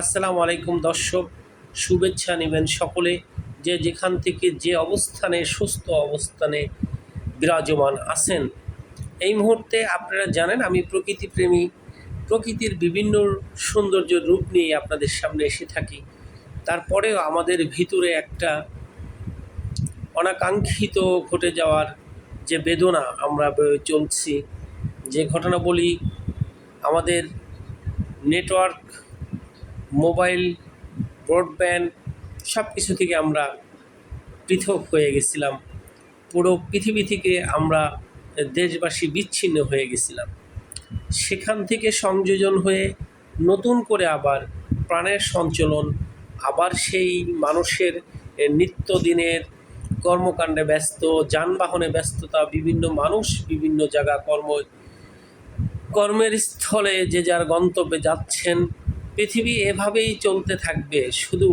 আসসালামু আলাইকুম দর্শক, শুভেচ্ছা নেবেন সকলে। যে যেখান থেকে যে অবস্থানে, সুস্থ অবস্থানে বিরাজমান আছেন, এই মুহূর্তে আপনারা জানেন, আমি প্রকৃতিপ্রেমী, প্রকৃতির বিভিন্ন সৌন্দর্য রূপ নিয়ে আপনাদের সামনে এসে থাকি। তারপরেও আমাদের ভিতরে একটা অনাকাঙ্ক্ষিত ঘটে যাওয়ার যে বেদনা আমরা চলছি, যে ঘটনা বলি আমাদের নেটওয়ার্ক মোবাইল, ব্রডব্যান্ড সব কিছু থেকে আমরা পৃথক হয়ে গেছিলাম। পুরো পৃথিবী থেকে আমরা দেশবাসী বিচ্ছিন্ন হয়ে গেছিলাম। সেখান থেকে সংযোজন হয়ে নতুন করে আবার প্রাণের সঞ্চলন, আবার সেই মানুষের নিত্যদিনের কর্মকাণ্ডে ব্যস্ত, যানবাহনে ব্যস্ততা, বিভিন্ন মানুষ বিভিন্ন জায়গা কর্ম, কর্মের স্থলে যে যার গন্তব্যে যাচ্ছেন পৃথিবী এভাবেই চলতে থাকবে, শুধু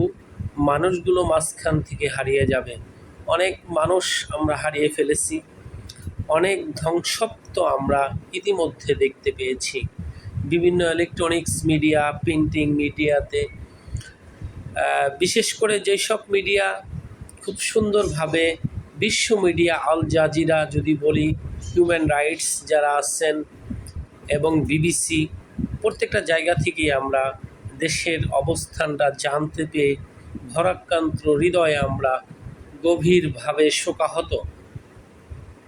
মানুষগুলো মাঝখান থেকে হারিয়ে যাবে। অনেক মানুষ আমরা হারিয়ে ফেলেছি, অনেক ধ্বংসপ্ত আমরা ইতিমধ্যে দেখতে পেয়েছি। বিভিন্ন ইলেকট্রনিক্স মিডিয়া প্রিন্টিং মিডিয়াতে বিশেষ করে যেসব মিডিয়া খুব সুন্দরভাবে বিশ্ব মিডিয়া আল জাজিরা যদি বলি হিউম্যান রাইটস যারা আছেন এবং বিবিসি, প্রত্যেকটা জায়গা থেকেই আমরা দেশের অবস্থানটা জানতে পেয়ে ভরাক্রান্ত হৃদয়ে আমরা গভীরভাবে শোকাহত।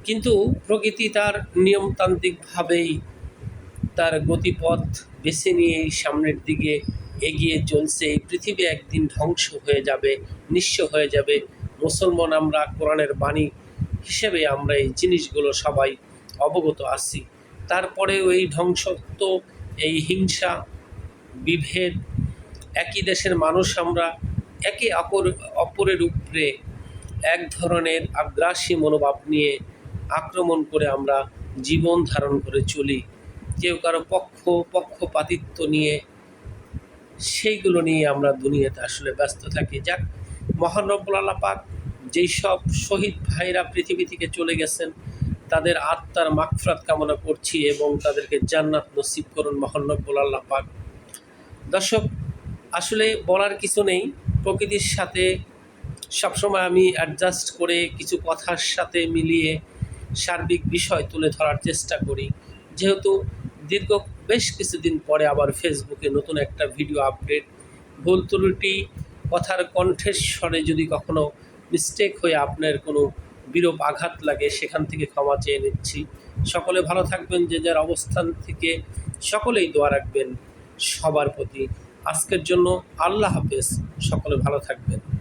কিন্তু প্রকৃতি তার নিয়মতান্ত্রিকভাবেই তার গতিপথ বেছে নিয়ে সামনের দিকে এগিয়ে চলছে। এই পৃথিবী একদিন ধ্বংস হয়ে যাবে, নিঃস্ব হয়ে যাবে। মুসলমান আমরা কোরআনের বাণী হিসেবে আমরা এই জিনিসগুলো সবাই অবগত আছি। তারপরেও এই ধ্বংসত্ব, এই হিংসা বিভেদ, একই দেশের মানুষ আমরা একে অপর, অপরের উপরে এক ধরনের আগ্রাসী মনোভাব নিয়ে আক্রমণ করে আমরা জীবন ধারণ করে চলি। কেউ কারও পক্ষ, পক্ষপাতিত্ব নিয়ে সেইগুলো নিয়ে আমরা দুনিয়াতে আসলে ব্যস্ত থাকি। যাক, মহান রব্বুল আল্লাহ পাক যেই সব শহীদ ভাইরা পৃথিবী থেকে চলে গেছেন, তাদের আত্মার মাগফরাত কামনা করছি এবং তাদেরকে জান্নাত নসিব করুন মহান রব্বুল আল্লাহ পাক। দর্শক, আসলে বলার কিছু নেই। প্রকৃতির সাথে সবসময় আমি অ্যাডজাস্ট করে কিছু কথার সাথে মিলিয়ে সার্বিক বিষয় তুলে ধরার চেষ্টা করি। যেহেতু দীর্ঘ বেশ কিছুদিন পরে আবার ফেসবুকে নতুন একটা ভিডিও আপডেট ভুল ত্রুটি, কথার কণ্ঠের স্বরে যদি কখনো মিস্টেক হয়ে আপনার কোনো বিরূপ আঘাত লাগে, সেখান থেকে ক্ষমা চেয়ে নিচ্ছি। সকলে ভালো থাকবেন, যে যার অবস্থান থেকে সকলেই দোয়া রাখবেন। সবার প্রতি। আজকের জন্য আল্লাহ হাফেজ। সকলে ভালো থাকবেন।